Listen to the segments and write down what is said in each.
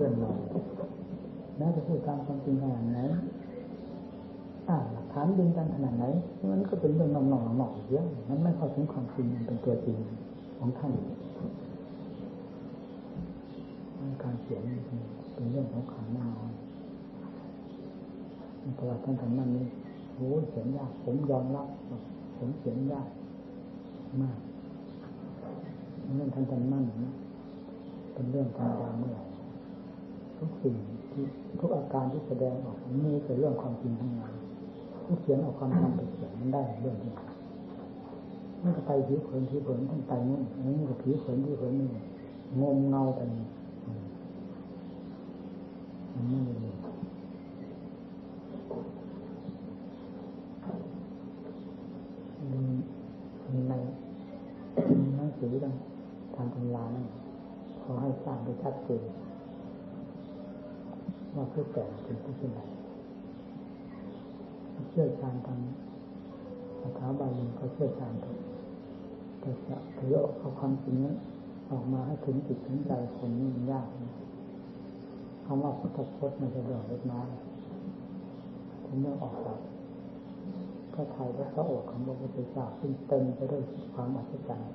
ลื่อนลอยแม้จะพูดตามความจริงขนาดไหนอ่าหลักฐานยืนยันขนาดไหนมันก็เป็นเรื่องนองๆหนอกๆเยอะมันไม่เข้าถึงความจริงมันเป็นตัวจริงของท่านการเขียนเป็นเรื่องของขันแน่นอนประวัติท่านทำนั่นนี้โอ้เขียนยาก ผมยอมรับ ผมเขียนยากมากเรื่องท่านทำนั่นนะเป็นเรื่องธรรมดาเมื่อ ทุกสิ่งที่ทุกอาการที่แสดงออกมีแต่เรื่องความจริงทั้งนั้นผู้เขียนเอาความจำไปเขียนมันได้เรื่องที่มันก็ไปผิวเผินผิวเผินท่านไปนู่นอันนี้ก็ผิวเผินผิวเผินนี่งมเงาแต่นี่มันไม่ได้เลยในหนังสือทางทางตำรานั่นขอให้ทราบโดยชัดเจน ว่าผู้แต่งเป็นผู้เช่นไรเชื่อชาญทางสถาบาลีก็เชื่อชาญถูกแต่จะถือเอาความจริงนั้นออกมาให้ถึงจิตถึงใจคนนี่มันยากคำว่าพุทธพจน์มันจะเรื่องเล็กน้อยผมเรื่องออกจากพระไทยและพระโอษฐ์ของพระพุทธเจ้าซึ่งเต็มไปด้วยความอัศจรรย์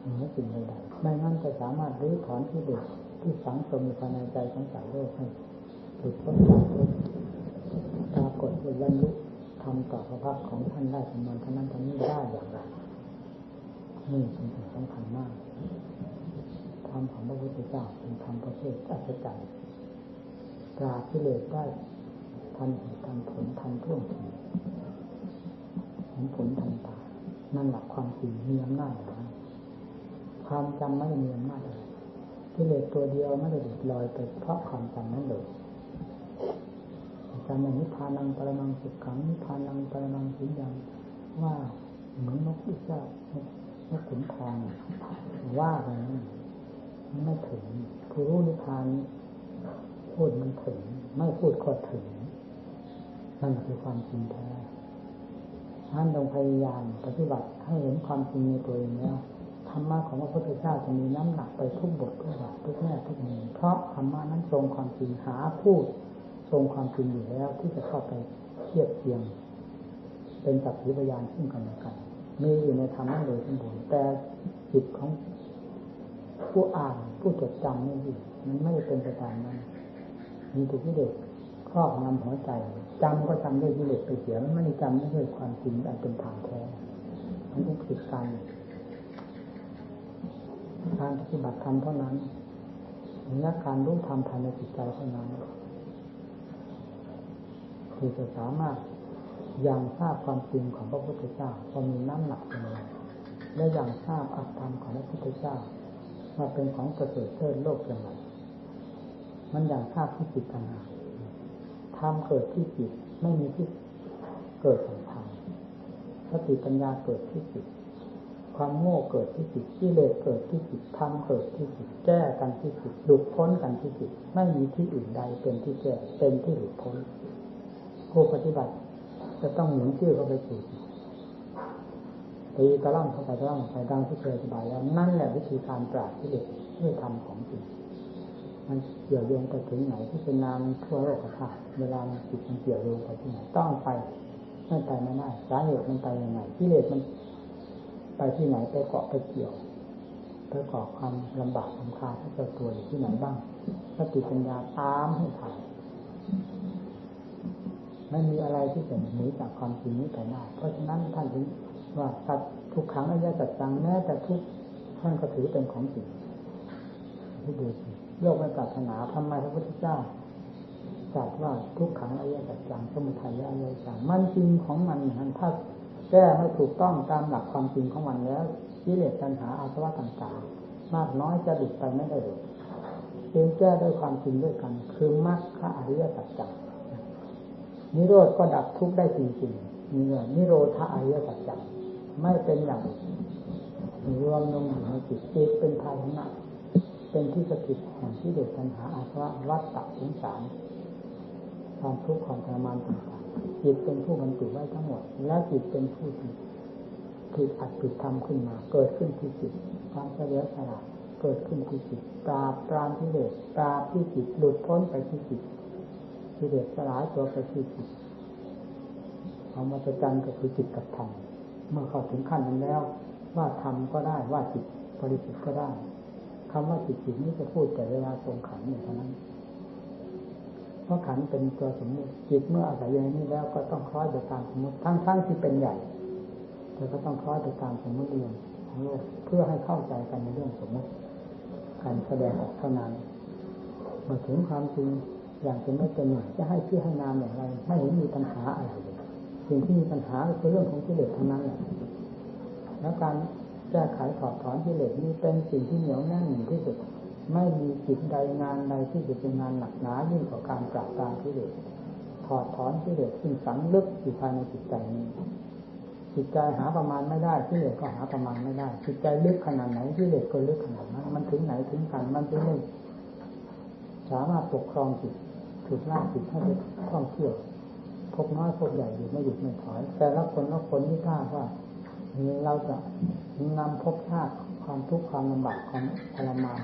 เหนือสิ่งใดๆไม่งั้นจะสามารถรื้อถอนที่เด็กที่ฝังจมอยู่ภายในใจของสาวโลกให้ หลุดพ้นจากทุกปรากฏว่าบรรลุทำต่อพระพักของท่านได้สมบูรณ์ท่านั้นท่านี้ได้อย่างไรนี่เป็นสิ่งสำคัญมากธรรมของพระพุทธเจ้าเป็นธรรมประเภทอัศจรรย์ปราบกิเลสได้ทันเหตุทันผลทันท่วงทีเห็นผลทันตา นั่นหลักความจริงมีอำนาจนะความจำไม่ได้มีอำนาจอะไรกิเลสตัวเดียวไม่ได้หลุดลอยไปเพราะความจำนั้นเลย จำอย่างนิพพานังปรมังสุขขังนิพพานังปรมังสุญญังว่าเหมือนนกอิจ้านกขุนทองว่าไปนั้นไม่ถึงผู้รู้นิพพานพูดมันถึง ไม่พูดก็ถึงนั่นคือความจริงแท้ท่านต้องพยายามปฏิบัติให้เห็นความจริงในตัวเองแล้วธรรมะของพระพุทธเจ้าจะมีน้ำหนักไปทุกบททุกบาททุกแง่ทุกมุมเพราะธรรมะนั้นทรงความจริงหาพูด ทรงความจริงอยู่แล้ว ที่จะเข้าไปเทียบเทียง เป็นสักขีพยานซึ่งกันและกันมีอยู่ในธรรมะเลยทั้งหมดแต่จิตของผู้อ่านผู้จดจำนี่สิมันไม่ได้เป็นไปตามนั้นมีแต่ที่เด็กครอบงำหัวใจจำก็จำด้วยที่เด็กไปเสียมันไม่ได้จำด้วยความจริงอันเป็นธรรมแท้มันต้องติดกันการปฏิบัติธรรมเท่านั้นและการรู้ธรรมภายในจิตใจเท่านั้น ที่จะสามารถยังทราบความจริงของพระพุทธเจ้าพอมีน้ำหนักเป็นและยังทราบอัตธรรมของพระพุทธเจ้าว่าเป็นของประเสริฐเลิศโลกอย่างไรมันอย่างทราบที่จิตต่างหาธรรมเกิดที่จิตไม่มีที่เกิดของธรรมสติปัญญาเกิดที่จิตความโง่เกิดที่จิตกิเลสเกิดที่จิตธรรมเกิดที่จิตแก้กันที่จิตหลุดพ้นกันที่จิตไม่มีที่อื่นใดเป็นที่แก้เป็นที่หลุดพ้น ผู้ปฏิบัติ จะต้องหนุนชื่อเข้าไปสู่ตีกระล่ำเข้าไปกระล่ำไปดังที่เคยอธิบายแล้วนั่นแหละวิธีการปราบกิเลสด้วยธรรมของจริงมันเกี่ยวโยงไปถึงไหนที่เป็นนามทั่วโลกธาตุเวลามันจิตมันเกี่ยวโยงไปที่ไหนต้องไปไม่ไปไม่ได้สาเหตุมันไปยังไงกิเลสมัน ไปที่ไหนไปเกาะไปเกี่ยวไปเกาะความลำบากลำคาที่เจ้าตัวอยู่ที่ไหนบ้างสติปัญญาตามให้ทัน ไม่มีอะไรที่จะหนีจากความจริงนี้ไปได้เพราะฉะนั้นท่านถึงว่าตัดทุกครั้งอริยสัจจังแม้แต่ทุกท่านก็ถือเป็นของจริงที่ดูสิโลกไม่ปรารถนาทำไมพระพุทธเจ้าตรัสว่าทุกขังอริยสัจจังสมุทัยอริยสัจมันจริงของมันนั้นถ้าแก้ไม่ถูกต้องตามหลักความจริงของมันแล้วกิเลสตัณหาอาสวะต่างๆ มากน้อยจะดุดไปไม่ได้เลยเพียงแก้ด้วยความจริงด้วยกัน คือมรรคอริยสัจจัง นิโรธก็ดับทุกข์ได้จริงๆนี่ยนิโรธาอริยสัจจังไม่เป็นอย่างรวมลงอยู่ในจิตจิตเป็นภายในเป็นที่สถิตแห่งที่เด็ดปัญหาอาสวะวัฏฏะสงสารความทุกข์ความทรมานต่างๆจิตเป็นผู้บรรจุไว้ทั้งหมด และจิตเป็นผู้ที่ผิดอัดผิดทำขึ้นมา เกิดขึ้นที่จิตความเฉลียวฉลาดเกิดขึ้นที่จิตปราบปรามกิเลสปราบที่จิตหลุดพ้นไปที่จิต กิเลสสลายตัวไปที่จิตเอามาประจันก็คือจิตกับธรรมเมื่อเข้าถึงขั้นนั้นแล้ว ว่าธรรมก็ได้ว่าจิตบริสุทธิ์ก็ได้คำว่าจิตจิตนี้จะพูดแต่เวลาทรงขันอย่างนั้น เพราะขันเป็นตัวสมมติจิตเมื่ออาศัยอย่างนี้แล้วก็ต้องคล้อยไปตามสมมติทั้งๆทที่เป็นใหญ่แต่ก็ต้องคล้อยไปตามสมมติเองของโลกเพื่อให้เข้าใจกันในเรื่องสมมติการแสดงออกเท่านั้นมาถึงความจริง อย่างเป็นไม่เป็นหน่จะให้ชื่อให้นามอย่างไรไม่เห็นมีปัญหาอะไรเลยสิ่งที่มีปัญหาคือเรื่องของกิเลสทั้งนั้นแหละแล้วการแก้ไขถอดถอนกิเลสนี้เป็นสิ่งที่เหนียวแน่นที่สุด ไม่มีจิตใดงานใดที่จะเป็นงานหนักหนายิ่งกว่าการปราบปรามกิเลสถอดถอนกิเลสซึ่งฝังลึกอยู่ภายในจิตใจนี้จิตใจหาประมาณไม่ได้กิเลสก็หาประมาณไม่ได้ จิตใจลึกขนาดไหนกิเลสก็ลึกขนาดนั้น มันถึงไหนถึงกัน มันถึงไม่สามารถปกครองจิต ถูกล่าจิตให้ท่องเที่ยวพบน้อยพบใหญ่อยู่ไม่หยุดไม่ถอย แต่ละคนละคนที่ท่าว่าเราจะนำพบชาติความทุกข์ความลำบากความทรมาน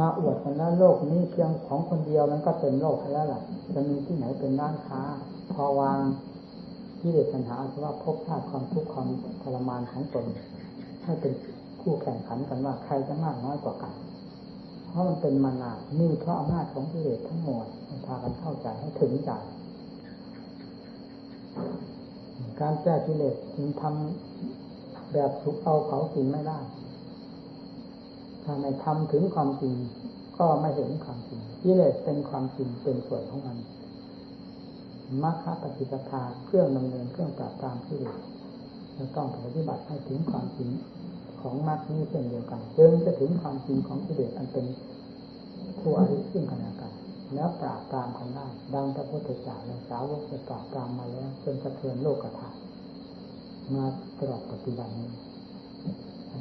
มาอวดกันแล้วโลกนี้เพียงของคนเดียวมันก็เป็นโลกแล้วล่ะ จะมีที่ไหนเป็นร้านค้า พอวางที่เด็ดปัญหาคือว่าพบชาติความทุกข์ความทรมานของตนให้เป็นคู่แข่งขันกันว่าใครจะมากน้อยกว่ากัน เพราะมันเป็นมานานี่เพราะอำนาจของกิเลสทั้งหมดมันพากันเข้าใจให้ถึงใจการแก้กิเลสจึงทำแบบสุกเอาเขากินไม่ได้ถ้าไม่ทำถึงความจริง ก็ไม่เห็นความจริงกิเลสเป็นความจริงเป็นส่วนของมันมรรคปฏิปทาเครื่องดำเนินเครื่องปราบปรามกิเลสจะต้องปฏิบัติให้ถึงความจริง ของมรรคนี้เช่นเดียวกันจึงจะถึงความจริงของกิเลสอันเป็นผู้อริซึ่งกันและกันแล้วปราบปรามกันได้ดังพระพุทธเจ้าและสาวกจะปราบปรามมาแล้วจนสะเทือนโลกธาตุมาตลอดปัจจุบันนี้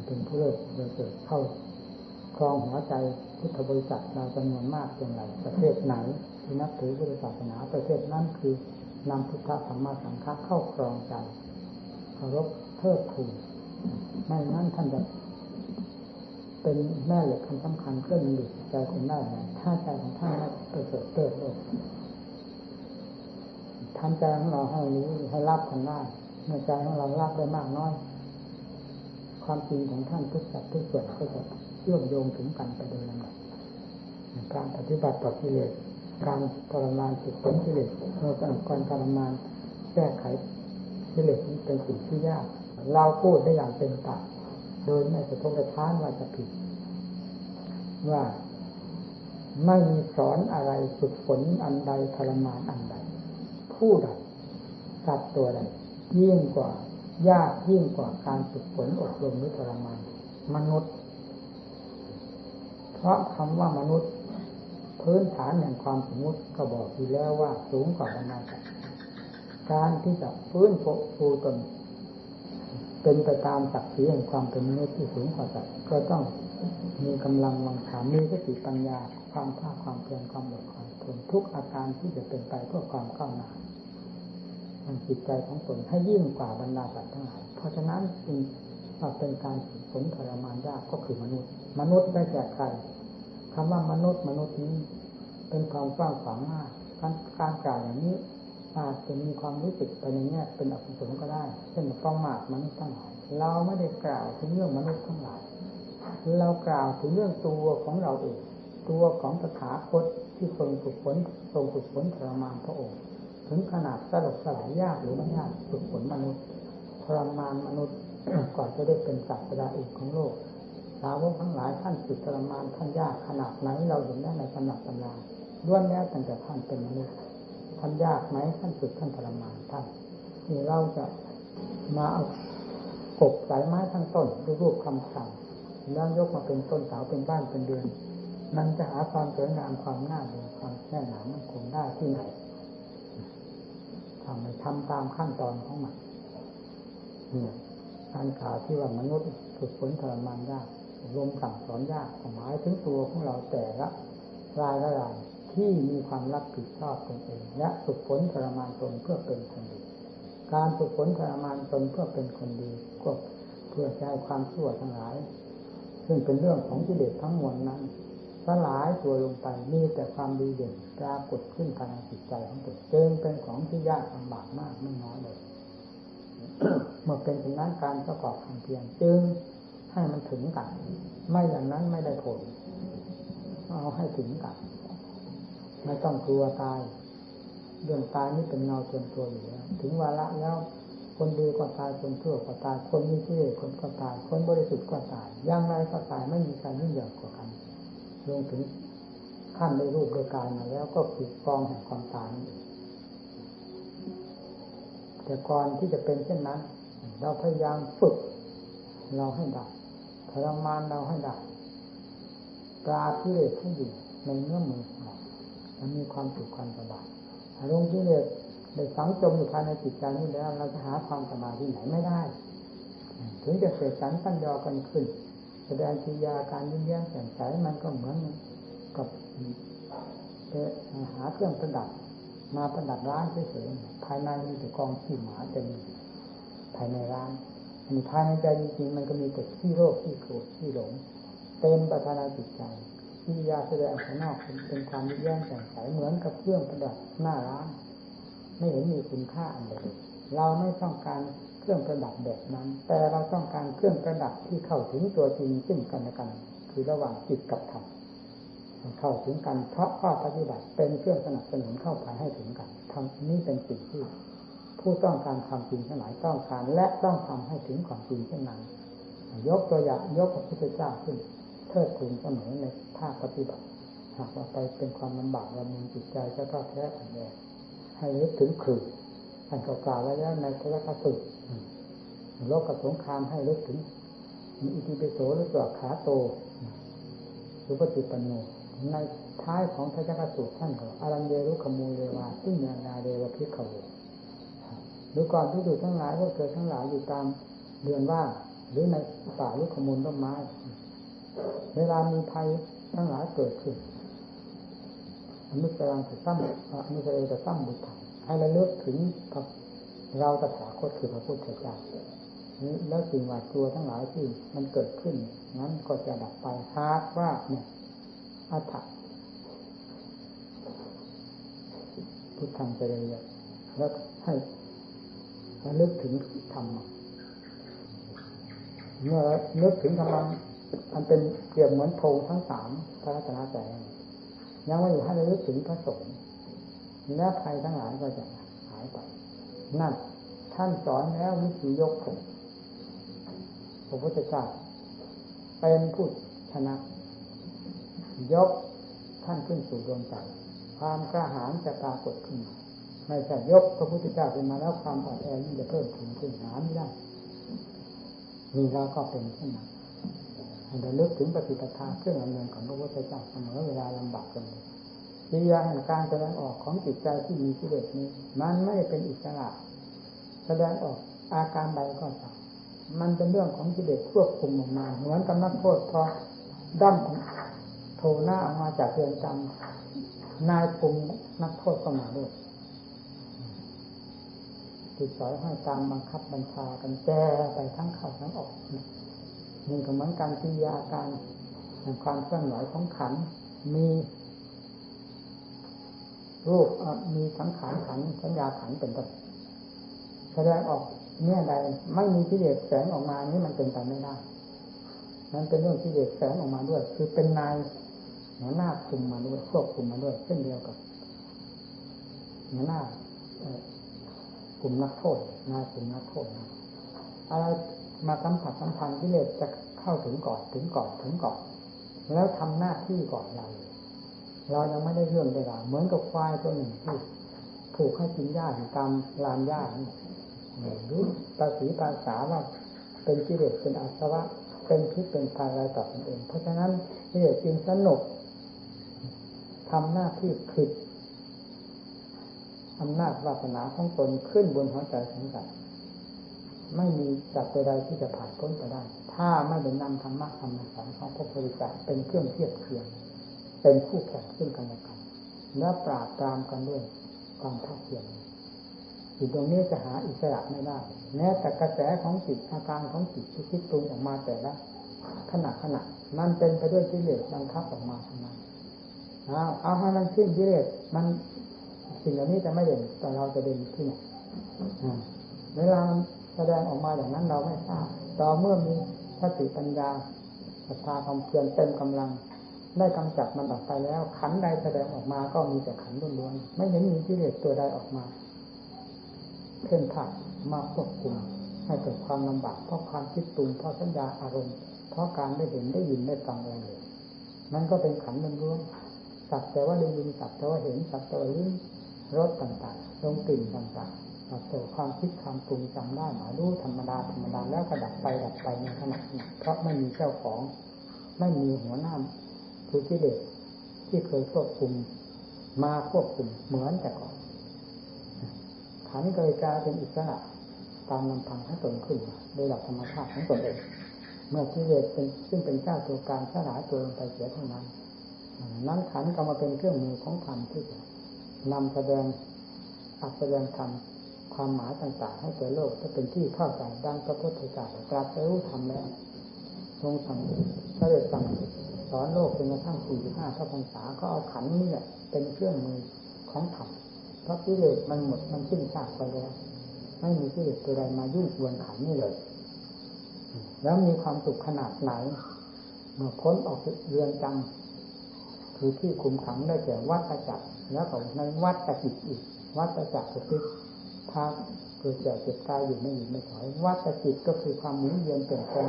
เป็นผู้เลิศเลยเกิดเข้าครองหัวใจพุทธบริษัทเราจำนวนมากเพียงไรประเทศไหนที่นับถือพุทธศาสนาประเทศนั้นคือนำพุทธธรรมสังฆะเข้าครองใจเคารพเทิดทูน ไม่นั้นท่านจะเป็นแม่เหล็กคำสำคัญเครื่องดึงใจคนได้ถ้าใจของท่านไม่ประเสริฐเติบโตทำใจของเราให้รู้ให้รับกันได้เมื่อใจของเรารับได้มากน้อย ความจริงของท่านทุกสัดทุกส่วนก็จะเชื่อมโยงถึงกันไปโดยลำดับการปฏิบัติต่อกิเลสการทรมานสุดผลกิเลสเราการทรมานแก้ไขกิเลสเป็นสิ่งที่ยาก เราพูดได้อย่างเต็มปากโดยไม่สะทกสะท้านว่าจะผิด ว่าไม่มีสอนอะไรฝึกฝนอันใดทรมานอันใดผู้ใดสัตว์ตัวใดยิ่งกว่ายากยิ่งกว่าการฝึกฝนอบรมหรือทรมานมนุษย์ เพราะคำว่ามนุษย์ พื้นฐานแห่งความสมมติก็บอกอยู่แล้วว่าสูงกว่าบรรดาสัตว์การที่จะฟื้นฟูตน เป็นไปตามศักดิ์ศรีแห่งความเป็นมนุษย์ที่สูงกว่าสัตว์ก็ต้องมีกำลังวังขามีสติปัญญา ความภาคความเพียรความอดความทนทุกอาการที่จะเป็นไปเพื่อความก้าวหน้าทางจิตใจของตนให้ยิ่งกว่าบรรดาสัตว์ทั้งหลายเพราะฉะนั้นจึงเป็นการผลทรมานยากก็คือมนุษย์ มนุษย์ได้แก่ใครคำว่ามนุษย์มนุษย์นี้ เป็นความกว้างขวางมากการการกล่าวอย่างนี้ อาจจะมีความรู้สึกไปในแง่เป็นอกุศลก็ได้ เช่นประมาทมนุษย์ทั้งหลาย เราไม่ได้กล่าวถึงเรื่องมนุษย์ทั้งหลาย เรากล่าวถึงเรื่องตัวของเราเอง ตัวของตถาคตที่ทรงฝึกฝนทรงฝึกฝนทรมานพระองค์ ถึงขนาดสลบสลายยากหรือไม่ยากฝึกฝนมนุษย์ทรมานมนุษย์ก่อนจะได้เป็นสัตว์ประดาอีกของโลกสาวกทั้งหลายท่านฝึกทรมานท่านยากขนาดไหนเราเห็นได้ในตำหนักตำราล้วนแล้วตั้งแต่ท่านเป็นมนุษย์ ท่านยากไหมท่านฝึกท่านทรมานท่านนี่เราจะมาเอากบสายไม้ทั้งต้นรูปคำสั่งแล้วยกมาเป็นต้นเสาเป็นบ้านเป็นเดือนมันจะหาความสวยงามความน่าดูความแน่นหนามันคงได้ที่ไหนทำไปทำตามขั้นตอนของมันเนี่ยการข่าวที่ว่ามนุษย์ฝึกฝนทรมานยากรวมสั่งสอนยากหมายถึงตัวของเราแต่ละรายละราย ที่มีความรับผิดชอบตนเองและฝึกฝนทรมานตนเพื่อเป็นคนดี การฝึกฝนทรมานตนเพื่อเป็นคนดีก็เพื่อใช้ความชั่วทั้งหลาย ซึ่งเป็นเรื่องของกิเลสทั้งมวลนั้นสลายตัวลงไปมีแต่ความดีเด่นปรากฏขึ้นภายในจิตใจของตนจึงเป็นของที่ยากลำบากมากไม่น้อยเลยเมื่อเป็นเช่นนั้นการประกอบความเพียรจึงให้มันถึงกัน ไม่อย่างนั้นไม่ได้ผล เอาให้ถึงกัน ไม่ต้องกลัวตาย เรื่องตายนี่เป็นเงาเทียมตัวอยู่แล้วถึงวาระแล้วคนดีก็ตายคนชั่วก็ตายคนมีชีวิตคนก็ตาย คนบริสุทธิ์ก็ตายอย่างไรก็ตายไม่มีใครยิ่งใหญ่กว่ากันลงถึงขั้นได้รูปได้กายมาแล้วก็ผูกกองแห่งความตายแต่ก่อนที่จะเป็นเช่นนั้น เราพยายามฝึก เราให้ได้ทรมานเราให้ได้ปราบกิเลสที่อยู่ในเนื้อมือ มันมีความสุขความสบายอารมณ์กิเลสได้สังจมอยู่ภายในจิตใจนี้แล้ว เราจะหาความสบายที่ไหนไม่ได้ ถึงจะเสกสรรตั้งยอกันขึ้น แสดงกิริยาการยิ้มแย้มแจ่มใสมันก็เหมือนกับหาเครื่องประดับ มาประดับร้านเฉยๆภายในมีแต่กองขี้หมาเต็มภายในร้านอันนี้ภายในใจจริงๆมันก็มีแต่ขี้โรคขี้โกรธขี้หลงเต็มประธานาจิตใจ กิริยาแสดงภายนอกเป็นความยิ้มแย้มแจ่มใสเหมือนกับเครื่องประดับหน้าร้าน ไม่เห็นมีคุณค่าอันใดเราไม่ต้องการเครื่องประดับแบบนั้น แต่เราต้องการเครื่องประดับที่เข้าถึงตัวจริงซึ่งกันและกัน คือระหว่างจิตกับธรรมเข้าถึงกันเพราะข้อปฏิบัติเป็นเครื่องสนับสนุนเข้าไปให้ถึงกันทำนี้เป็นสิ่งที่ผู้ต้องการความจริงทั้งหลายต้องการและต้องทำให้ถึงความจริงเช่นนั้น ยกตัวอย่างยกพระพุทธเจ้าขึ้น เทิดทูนเสมอในภาคปฏิบัติ หากว่าไปเป็นความลำบากลำบนจิตใจจะท้อแท้อันแย่ให้นึกถึงคือท่านกล่าวไว้แล้วในพระคัสูตรโลกกับสงครามให้นึกถึงมีอิติปิโสหรือตัวขาโตสุปฏิปันโนในท้ายของพระจักรสูตรท่านก็อารันเยรุขมูลเลวาซึ่งยานาเดวพิขโวหรือก่อนที่ดูทั้งหลายพวกเกิดทั้งหลายอยู่ตามเดือนว่าหรือในป่าลูกขมูลต้นไม้ เวลามีภัยทั้งหลายเกิดขึ้นอนุสรังจะซ้ำอนุสรังจะซ้ำบุตรให้ระลึกถึงกับเราตถาคตคือพระพุทธเจ้าแล้วสิ่งหวาดกลัวทั้งหลายที่มันเกิดขึ้น นั้นก็จะดับไปหากว่าเนี่ยอัฏฐพุทธังเจริญแล้วให้ระลึกถึงธรรมเมื่อนึกถึงธรรม มันเป็นเปรียบเหมือนโพทั้งสามพระรัตนตรัยยังไม่อยู่ให้ระลึกถึงพระสงฆ์และภัยทั้งหลายก็จะหายไป นั่นท่านสอนแล้ววิธียกผมพระพุทธเจ้าเป็นผู้ชนะ ยกท่านขึ้นสู่ดวงใจความกล้าหาญจะปรากฏขึ้นมาไม่ใช่ยกพระพุทธเจ้าขึ้นมาแล้วความอ่อนแอนี่จะเพิ่มขึ้นขึ้นหาไม่ได้นี่เราก็เป็นเช่นนั้น ราเลิกถึงปฏิปทาเครื่องดำเนินของพระพุทธเจ้าเสมอเวลาลำบากกันเลยกิริยาแห่งการแสดงออกของจิตใจที่มีกิเลสนี้ มันไม่เป็นอิสระ แสดงออกอาการใดก็ตามมันเป็นเรื่องของกิเลสควบคุมออกมา เหมือนกับนักโทษพอดั้มของโทหน้าออกมาจากเรือนจำนายคุมนักโทษก็มาด้วยติดสอยให้ตามบังคับบัญชากันแก้ไปทั้งเข้าทั้งออก นี่ก็เหมือนการกิริยาการความเคลื่อนไหวของขันมีรูปมีสังขารขันสัญญาขันเป็นต้นแสดงออกเนี่ยใดไม่มีกิเลสแสงออกมานี่มันเป็นไปไม่ได้นั้นเป็นเรื่องกิเลสแสงออกมาด้วย คือเป็นนายหัวหน้าคุมมาด้วยควบคุมมาด้วยเช่นเดียวกับหัวหน้ากลุ่มนักโทษนายกลุ่มนักโทษอะไร มาสัมผัสสัมพันธ์กิเลสจะเข้าถึงก่อนถึงก่อนถึงก่อน แล้วทำหน้าที่ก่อนเราเรายังไม่ได้เรื่องได้ราวเหมือนกับควายตัวหนึ่งที่ผูกให้กินหญ้าอยู่ตามลานหญ้าหรือภาษีภาษาว่าเป็นกิเลสเป็นอาสวะ เป็นพิษเป็นภัยอะไรต่อตนเอง เพราะฉะนั้นกิเลสจึงสนุกทำหน้าที่ผิดอำนาจวาสนาของตนขึ้นบนหัวใจของสัตว์ ไม่มีจัตใดที่จะผ่านพ้นไปได้ ถ้าไม่ได้นำธรรมะธรรมสอนของพระพุทธเจ้าเป็นเครื่องเทียบเคียง เป็นคู่แข่งซึ่งกันและกัน และปราบตามกันด้วยความเทักเทียมจิตตรงนี้จะหาอิสระไม่ได้แม้แต่กระแสของจิตอาการของจิตที่คิดปรุงออกมาแต่ละขณะขณะมันเป็นไปด้วยกิเลสบังคับออกมาทำไมเอาเอาให้มันสิ้นกิเลสมันสิ่งเหล่านี้จะไม่เด่นแต่เราจะเด่นที่ไหนเวลา แสดงออกมาอย่างนั้นเราไม่ทราบต่อเมื่อมีสติปัญญาศรัทธาความเพียรเต็มกำลัง ได้กำจัดมันออกไปแล้ว ขันใดแสดงออกมาก็มีแต่ขันล้วนๆไม่เห็นมีกิเลสตัวใดออกมาเพ่นผัดมาควบคุมให้เกิดความลำบากเพราะความคิดปรุงเพราะสัญญาอารมณ์ เพราะการได้เห็นได้ยินได้ฟังอะไรเลยมันก็เป็นขันล้วนๆสักแต่ว่าได้ยินสักแต่ว่าเห็นสักแต่ว่าลิ้นรสต่างๆลมกลิ่นต่างๆ สักแต่ความคิดความปรุงจำได้หมายรู้ธรรมดาธรรมดาแล้วก็ดับไปดับไปในขณะนั้นเพราะไม่มีเจ้าของ ไม่มีหัวหน้าคือกิเลสที่เคยควบคุมมาควบคุมเหมือนแต่ก่อนขันเกิดกลายเป็นอิสระตามลำพังให้ตนขึ้นโดยหลักธรรมชาติของตนเองเมื่อกิเลสเป็นซึ่งเป็นเจ้าตัวการสลายตัวลงไปเสียเท่านั้นนั้นขันก็มาเป็นเครื่องมือของธรรมที่จะนำแสดงอักแสดงธรรม ความหมายต่างๆ ให้แก่โลกจะเป็นที่เข้าใจดังพระพุทธเจ้าตรัสรู้ธรรมแล้วทรงสั่งเด็จสั่งสอนโลกจนกระทั่งสี่ห้าพระพรรษาก็เอาขันนี่แหละเป็นเครื่องมือของธรรมเพราะกิเลสมันหมดมันสิ้นซากไปแล้วไม่มีกิเลสตัวใดมายุ่งกวนขันนี่เลย แล้วมีความสุขขนาดไหนเมื่อพ้นออกเรือนจำคือที่คุมขังได้แก่วัฏจักรแล้วก็ในวัฏจิตอีกวัฏจักรก็คือ พาเกิดแก่เจ็บตายอยู่ไม่หยุดไม่ถอยวัฏจิตก็คือความหมุนเวียนเปลี่ยนแปลง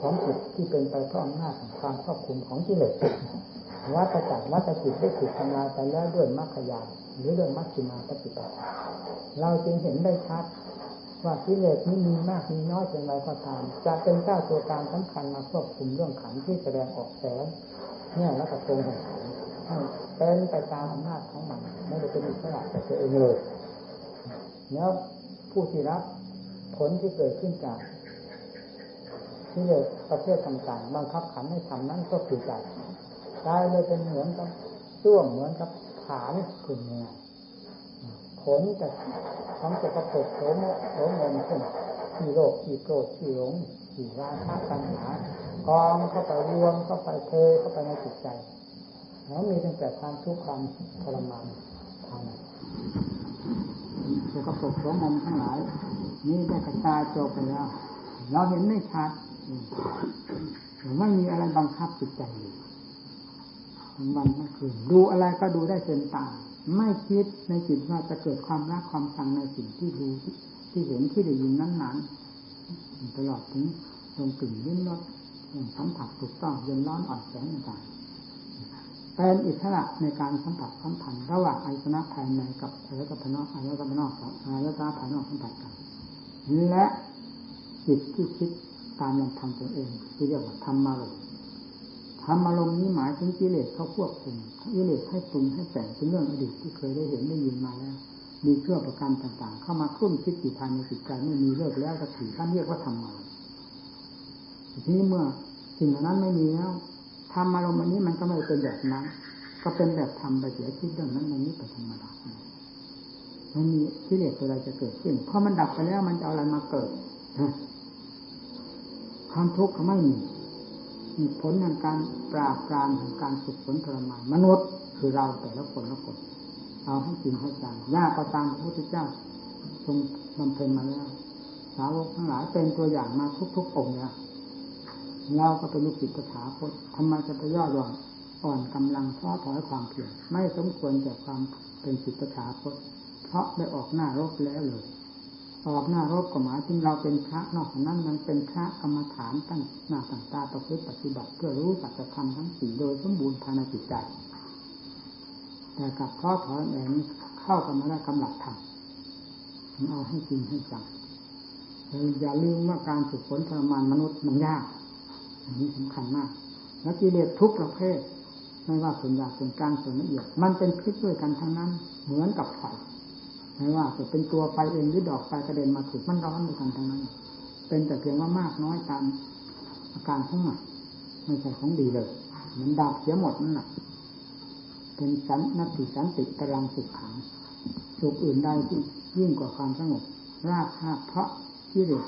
ของจิตที่เป็นไปเพราะอำนาจของความครอบคุมของกิเลสวัฏจักรวัฏจิตได้ถูกทำลายไปแล้วด้วยมรรคยานหรือด้วยมัชฌิมาปฏิปทาเราจึงเห็นได้ชัดว่ากิเลสนี้มีมากมีน้อยเป็นไรก็ตามจะเป็นเจ้าตัวการสำคัญมาควบคุมเรื่องขันที่แสดงออกแสงเนี่ยแล้วก็ตรงแห่งขันเป็นไปตามอำนาจของมันไม่ได้เป็นอิสระแต่ตัวเองเลย แล้วผู้ที่รับผลที่เกิดขึ้นจากที่เลสประเภทต่างๆบังคับขันให้ทำนั้นก็คือใจใจเลยเป็นเหมือนกับช่วงเหมือนกับฐานขึ้นเนี่ยผลจากของจะกระปกโสมโสมมขึ้นที่โลกที่โกรธที่หลงที่ราคะตัณหากองเข้าไปรวมเข้าไปเทเข้าไปในจิตใจแล้วมีตั้งแต่ความทุกข์ความทรมานทาง จะกระปกโสมมทั้งหลาย นี่ได้กระจายโจไปแล้ว เราเห็นไม่ชัดไม่มีอะไรบังคับจิตใจเลยทั้งวันทั้งคืนดูอะไรก็ดูได้เต็มตา ไม่คิดในจิตว่าจะเกิดความรักความชังในสิ่งที่ดูที่เห็นที่ได้ยินนั้นๆตลอดถึงลงกลิ่นลิ้นรสสัมผัสถูกต้องเย็นร้อนอ่อนแข็งต่าง เป็นอิสระในการสัมผัสสัมพันธ์ระหว่างอายตนะภายในกับอายตนะภายนอกอายตนะภายนอกอายตนะภายนอกสัมผัสกันและจิตที่คิดตามลำพังตัวเองที่เรียกว่าธรรมารมธรรมารมณ์นี้หมายถึงกิเลสเขาควบคุมกิเลสให้ปรุงให้แต่งเป็นเรื่องอดีตที่เคยได้เห็นได้ยินมาแล้ว มีเครื่องประกันต่างๆ เข้ามาคุ้นคิดอยู่ภายในจิตใจไม่มีเลิกแล้วก็ถือท่านเรียกว่าธรรมารมณ์ทีนี้เมื่อสิ่งนั้นไม่มีแล้ว ธรรมารมณ์อันนี้มันก็ไม่เป็นแบบนั้น ก็เป็นแบบทำไปเสียคิดเรื่องนั้นมันนี้เป็นธรรมดาไม่มีกิเลสตัวใดจะเกิดขึ้น เพราะมันดับไปแล้วมันจะเอาอะไรมาเกิดความทุกข์ก็ไม่มีมีผลแห่งการปราบปรามแห่งการฝึกฝนทรมานมนุษย์คือเราแต่ละคนละคนเอาให้จริงให้จังยากก็ตามพระพุทธเจ้า ทรงบำเพ็ญมาแล้ว สาวกทั้งหลายเป็นตัวอย่างมาทุกๆองค์แล้ว เราก็เป็นลูกศิษย์ถาคตทำไมจะไปย่อหย่อนอ่อนกำลังท้อถอยความเพียรไม่สมควรแก่ความเป็นศิษย์ถาคตเพราะได้ออกหน้ารบแล้วเลยออกหน้ารบก็หมายถึงเราเป็นพระนอกจากนั้นมันเป็นพระกรรมฐานตั้งหน้าต่างตาประพฤติปฏิบัติ เพื่อรู้สัจธรรมทั้งสี่โดยสมบูรณ์ภายในจิตใจ แต่กับข้อถอนแหนเข้ากันมาได้กำลังทำเอาให้จริงให้จังอย่าลืมว่าการฝึกฝนทรมานมนุษย์มันยาก อันนี้สำคัญมาก และกิเลสทุกประเภท ไม่ว่าส่วนหยาบส่วนกลางส่วนละเอียด มันเป็นพิษด้วยกันทั้งนั้น เหมือนกับไฟไม่ว่าจะเป็นตัวไฟเองหรือดอกไฟกระเด็นมาถูกมันร้อนด้วยกันทั้งนั้น เป็นแต่เพียงว่ามากน้อยตามอาการของมันไม่ใช่ของดีเลยมันดับเสียหมดนั่นแหละเป็นสันนัตติสันติกำลังสุขขังสุขอื่นใดที่ยิ่งกว่าความสงบราคาเพราะที่เด็ก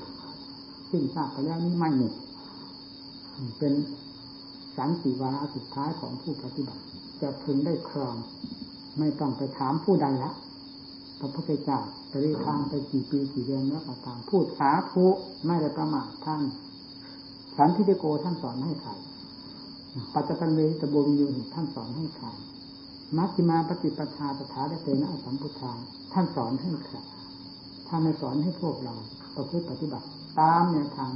สิ้นซากไปแล้วนี้ไม่หมด เป็นสันติวาระสุดท้ายของผู้ปฏิบัติ จะพึงได้ครอง ไม่ต้องไปถามผู้ใดละพระพุทธเจ้าจะได้ทางไปกี่ปีกี่เดือนแล้วก็ตามพูดสาธุไม่ได้ประมาทท่าน สันทิฏโกท่านสอนให้ใครปัจจันเวตบุญยูท่านสอนให้ใครมัชฌิมาปฏิปทาสถาเตนะสัมพุทธาท่านสอนให้ใครท่านไม่สอนให้พวกเราประพฤติปฏิบัติ ตามแนวทาง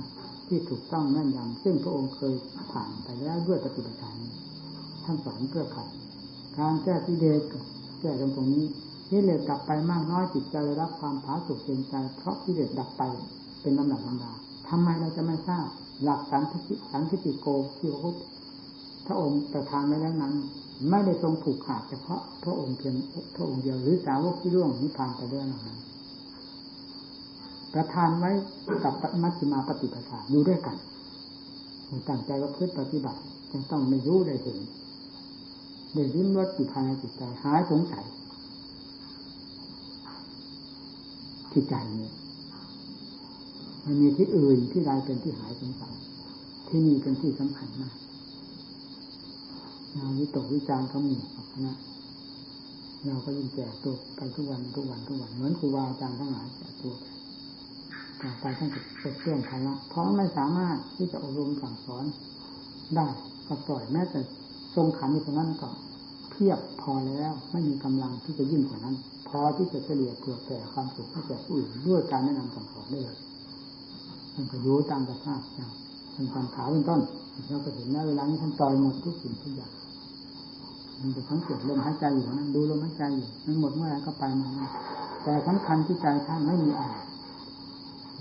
ที่ถูกต้องแน่นยำซึ่งพระองค์เคยผ่านไปแล้วด้วยปฏิบัติการท่านสอนเพื่อใครการแก้ที่เดชแก้ตรงตรงนี้นี่เลยดับไปมากน้อยจิตใจรับความผาสุกเย็นใจ เพราะที่เดชดับไปเป็นลำดับลำดาทำไมเราจะไม่ทราบหลักสันทิสันทิติโกที่พระพุทธพระองค์ประทานไว้แล้วนั้น ไม่ได้ทรงผูกขาดเฉพาะพระองค์เพียงพระองค์เดียวหรือสาวกที่ร่วงนิพพานไปด้วยนั้น ประทานไว้กับมัชฌิมาปฏิปทาอยู่ด้วยกันตั้งใจว่าพืชปฏิบัติจึงต้องไม่รู้ได้เห็นเดี๋ยวยิ้มรสอยู่ภายในจิตใจหายสงสัยที่ใจนี้มันมีที่อื่นที่ใดเป็นที่หายสงสัยที่นี่เป็นที่สำคัญมากงานวิตกวิจารณ์เขามีนะเราก็ยิ่งแก่ตัวไปทุกวันทุกวันทุกวันเหมือนครูบาอาจารย์ทั้งหลายแก่ตัว ต่อไปท่านจะเปิดเครื่องภาระเพราะไม่สามารถที่จะอบรมสั่งสอนได้ก็ปล่อยแม้แต่ทรงขันอยู่ตรงนั้นก็เพียบพอแล้วไม่มีกำลังที่จะยิ่งกว่านั้น พอที่จะเฉลี่ยเผื่อแผ่ความสุขให้แก่ผู้อื่นด้วยการแนะนำสั่งสอนได้เลยมันก็ยู่ตามสภาพอย่างท่านทำขาวเป็นต้นเราก็เห็นนะเวลานี้ท่านต่อยหมดทุกสิ่งทุกอย่างมันจะสังเกตลมหายใจอยู่นั้นดูลมหายใจอยู่มันหมดเมื่อไรก็ไปมาแต่สำคัญที่ใจท่านไม่มีอะไร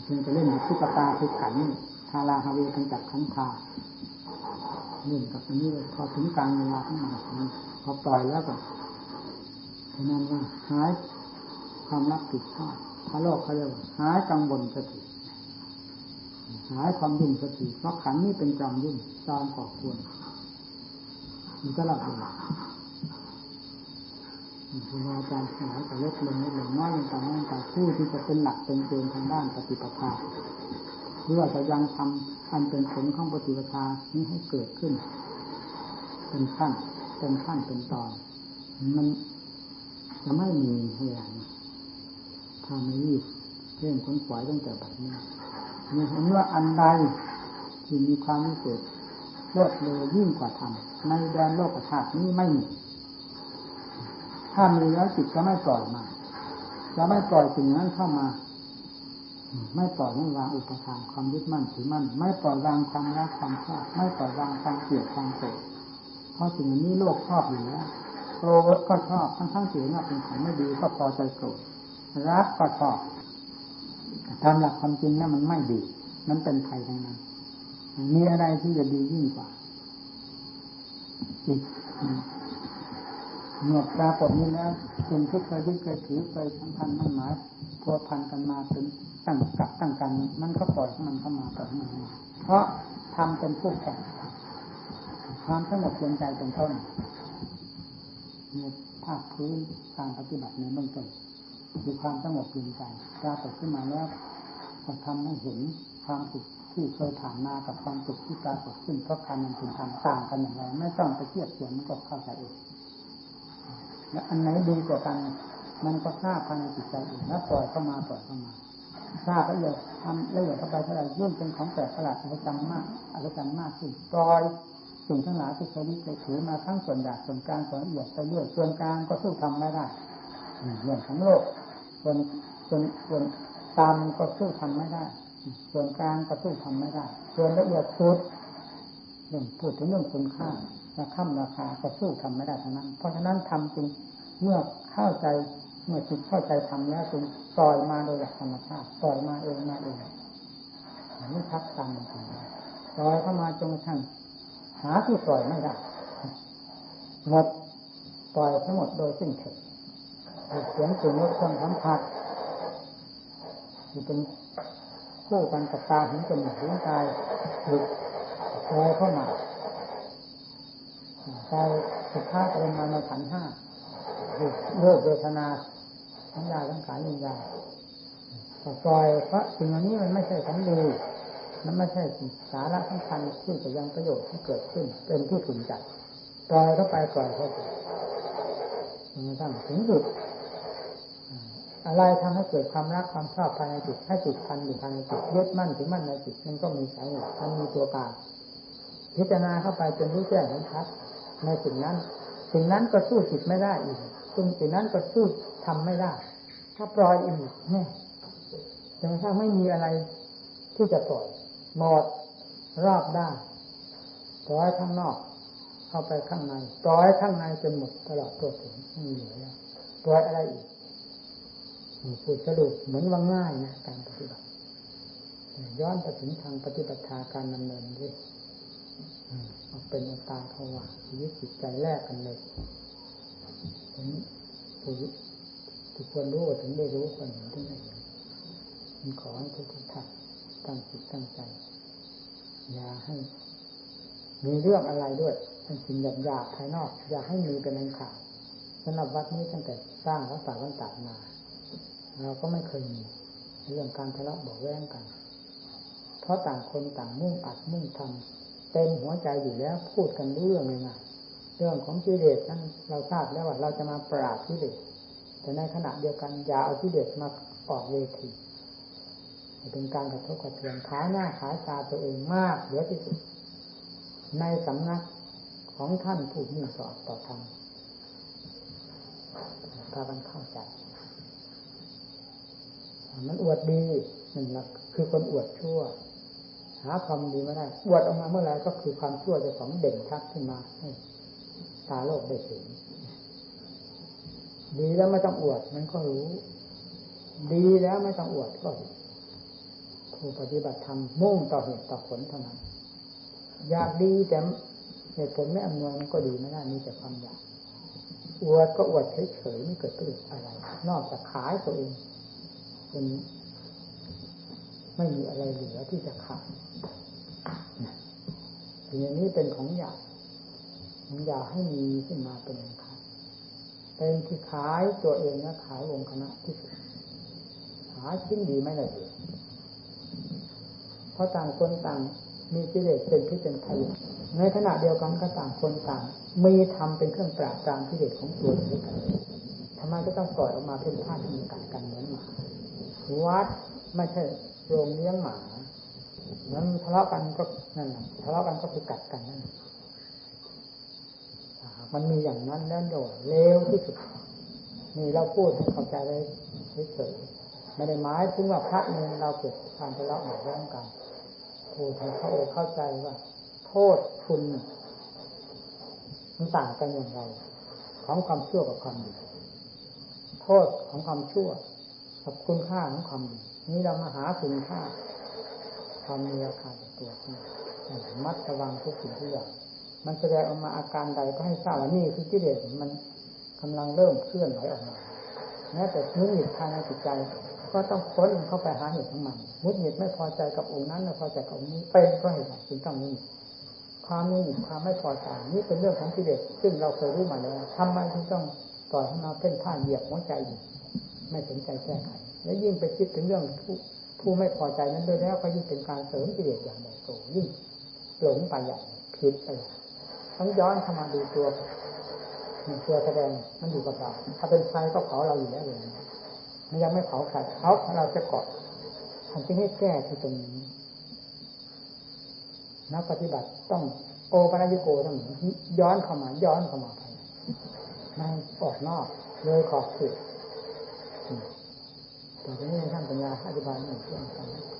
เพียงจะเล่นทุกตาทุกขันทาราฮาเวกันจับขันธาเล่นกับอันนี้พอถึงกลางเวลาขึ้นมาพอปล่อยแล้วก็ฉะนั้นว่าหายความรับผิดชอบพระโลกเขาเรียกว่าหายกังวลสติหายความยุ่งสติเพราะขันนี้เป็นจอมยุ่งจอมก่อควรมันก็หลับเลย ครูอาจารย์หายแต่ลดลงลดลงน้อยลงไปน้อยลงไปผู้ที่จะเป็นหลักเป็นเกณฑ์ทางด้านปฏิปทาเพื่อจะยังทำอันเป็นผลของปฏิปทานี้ให้เกิดขึ้น เป็นขั้นเป็นขั้นเป็นตอน มันจะไม่มีพยานถ้าไม่รีบเร่งค้นขวายตั้งแต่แบบนี้มีเห็นว่าอันใดที่มีความวิเศษรวดเร็วยิ่งกว่าธรรมในแดนโลกธาตุนี้ไม่มี ถ้ามีแล้วจิตจะไม่ปล่อยมาจะไม่ปล่อยสิ่งนั้นเข้ามา ไม่ปล่อยไม่วางอุปทานความยึดมั่นถือมั่น ไม่ปล่อยวางความรักความชอบไม่ปล่อยวางความเกลียดความโกรธเพราะสิ่งนี้โลกชอบอยู่แล้วโกรธก็ชอบทั้งทั้งเสียงเป็นของไม่ดีก็พอใจโกรธรักก็ชอบตามหลักความจริงนั้นมันไม่ดีนั้นเป็นภัยทั้งนั้น มีอะไรที่จะดียิ่งกว่าจิต เมื่อปรากฏนี้แล้วสิ่งที่เคยยึดเคยถือเคยสำคัญมั่นหมายพัวพันกันมาเป็นตั้งกับตั้งกัน มันก็ปล่อยมันเข้ามาปล่อยมันมาเพราะทำเป็นผู้แข่งความสงบเย็นใจเป็นต้นในภาคพื้นการปฏิบัติในเบื้องต้นคือความสงบเย็นใจปรากฏขึ้นมาแล้วก็ทำให้เห็นความสุขที่เคยผ่านมากับความสุขที่ปรากฏขึ้นเพราะการมันเป็นธรรมต่างกันอย่างไรไม่ต้องไปเทียบเทียงมันก็เข้าใจเอง และอันไหนดีกว่ากัน มันก็ทราบภายในจิตใจเองแล้วปล่อยเข้ามาปล่อยเข้ามาทราบละเอียดทำละเอียดเข้าไปเท่าไรยิ่งเป็นของแปลกประหลาดอัศจรรย์มากอัศจรรย์มากขึ้นปล่อยสิ่งทั้งหลายที่เคยนี้เคยถือมาทั้งส่วนหยาบส่วนกลางส่วนละเอียดไปเรื่อยส่วนกลางก็สู้ทำไม่ได้เรื่องของโลกส่วนส่วนส่วนตามก็สู้ทำไม่ได้ ส่วนกลางก็สู้ทำไม่ได้ ส่วนละเอียดสุดเรื่องพูดถึงเรื่องคุณค่า ราคาราคาก็สู้ทำไม่ได้ทั้งนั้น เพราะฉะนั้นทำจึงเมื่อเข้าใจเมื่อจิตเข้าใจทำแล้วจึงปล่อยมาโดยธรรมชาติปล่อยมาเองมาเองไม่ทักตามมังปล่อยเข้ามาจนกระทั่งหาที่ปล่อยไม่ได้หมดปล่อยทั้งหมดโดยสิ้นเชิงเสียงเสียงรถเครื่องสัมผัสที่เป็นคู่กันกับตาเห็นจมูกหูกายหลุดลอยเข้ามา ใจสุดท้ายเป็นมาในขันห้าเลิกเวทนาทั้งยาทั้งขายวิญญาณแต่ปล่อยเพราะสิ่งนี้มันไม่ใช่ของดีนั้นไม่ใช่สาระสำคัญที่จะยังประโยชน์ที่เกิดขึ้น เป็นที่ถึงใจปล่อยเข้าไปปล่อยเข้าไปจนกระทั่งถึงสุดอะไรทำให้เกิดความรักความชอบภายในจิตให้จิตพันอยู่ภายในจิตยึดมั่นถือมั่นในจิตมันก็มีสาเหตุมันมีตัวการพิจารณาเข้าไปจนรู้แจ้งเห็นชัด ในสิ่งนั้น สิ่งนั้นก็สู้จิตไม่ได้อีกซึ่งสิ่งนั้นก็สู้ทำไม่ได้ ถ้าปล่อยอีกเนี่ยจนกระทั่งไม่มีอะไรที่จะปล่อยหมดรอบด้านปล่อยข้างนอก เข้าไปข้างในปล่อยข้างในจนหมดตลอดตัวถึงไม่เหลือแล้วปล่อยอะไรอีกพูดสรุปเหมือนว่าง่ายนะการปฏิบัติย้อนไปถึงทางปฏิบัติาการดำเนินด้วย เอาเป็นตาเขาว่าชีวิตจิตใจแลกกันเลยถึงผู้ทุกคนรู้ถึงได้รู้คนเห็นถึงไหนมันขอให้ทุกทุกท่านตั้งจิตตั้งใจ อย่าให้ มีเรื่องอะไรด้วยเป็นสิ่งหยาบหยาภายนอก อย่าให้มีเป็นอันขาดสำหรับวัดนี้ตั้งแต่สร้างวัดป่าวันตามาเราก็ไม่เคยมีเรื่องการทะเลาะบอกแว้งกัน เพราะต่างคนต่างมุ่งอัดมุ่งทำ เต็มหัวใจอยู่แล้วพูดกันเรื่องเลยนะเรื่องของกิเลสนั้นเราทราบแล้วว่า เราจะมาปราบกิเลสแต่ในขณะเดียวกันอย่าเอากิเลสมาออกเวทีเป็นการกระทบกระเทือนขายหน้าขายตาตัวเองมากเหลือที่สุด ในสำนักของท่านผู้มุ่งสอบต่อธรรมพากันเข้าใจมันอวดดีนั่นแหละคือคนอวดชั่ว หาความดีไม่ได้อวดออกมาเมื่อไรก็คือความชั่วจะของเด่นชัดขึ้นมาให้ตาโลกได้เห็นดีแล้วไม่ต้องอวดมันก็รู้ ดีแล้วไม่ต้องอวดก็ผู้ปฏิบัติธรรมมุ่งต่อเหตุต่อผลเท่านั้น อยากดีแต่เหตุผลไม่อำนวยมันก็ดีไม่ได้มีแต่ความอยากอวดก็อวดเฉยๆไม่เกิดประโยชน์อะไร นอกจากขายตัวเองจน ไม่มีอะไรเหลือที่จะขายอย่างนี้เป็นของอยากมันอยากให้มีขึ้นมาเป็นอันขาดเป็นที่ขายตัวเองนะขายวงคณะที่สุดหาชิ้นดีไม่เลยเพราะต่างคนต่างมีกิเลสเป็นพิษเป็นภัยในขณะเดียวกันก็ต่างคนต่างมีธรรมเป็นเครื่องปราบปรามกิเลสของตัวเองด้วยกันทำไมก็ต้องปล่อยออกมาเป็นท่าที่มีกัดกันเหมือนหมาวัดไม่ใช่ โรงเลี้ยงหมานั้นทะเลาะกันก็นั่นแหละทะเลาะกันก็คือกัดกันนั่นมันมีอย่างนั้นแล้วโดดเลวที่สุดนี่เราพูดให้เข้าใจได้เฉยไม่ได้หมายถึงว่าพระเนรเราเกิดการทะเลาะหมายแย่งกันพูดให้เขาเข้าใจว่า โทษคุณมันต่างกันอย่างไร ของความชั่วกับความดีโทษของความชั่ว กับคุณค่าของความดี นี้เรามาหาคุณค่าความมีราคาตัวที่มัดระวังทุกสิ่งทุกอย่างมันแสดงออกมาอาการใดก็ให้ทราบว่านี่คือกิเลสมันกำลังเริ่มเคลื่อนไหวออกมาแม้แต่มุดหงิดภายในจิตใจ ก็ต้องค้นเข้าไปหาเหตุของมันมุดหงิดไม่พอใจกับองค์นั้นไม่พอใจกับองค์นี้เป็นก็เหตุจึงต้องนี้ความมุดหงิดความไม่พอใจนี่เป็นเรื่องของกิเลสซึ่งเราเคยรู้มาแล้วทำไมถึงต้องปล่อยให้มาเพ่นพ่านเหยียบหัวใจอยู่ไม่สนใจแก้ไข และยิ่งไปคิดถึงเรื่องผู้ผู้ไม่พอใจนั้นด้วยแล้วก็ยิ่งเป็นการเสริมกิเลสอย่างใหญ่โตยิ่งหลงไปใหญ่ผิดไปต้องย้อนเข้ามาดูตัวตัวแสดงมันอยู่กับเราถ้าเป็นไฟก็เผาเราอยู่แล้วเลยมันยังไม่เผาใครเผาเราจะเกาะทำจึงให้แก้ที่ตรงนี้นักปฏิบัติต้องโอปนัญโกต้องย้อนเข้ามา ย้อนเข้ามาภายในไม่ออกนอก เลยขอบเขต แต่จะไม่ท่านปัญญาอธิบายให้ฟัง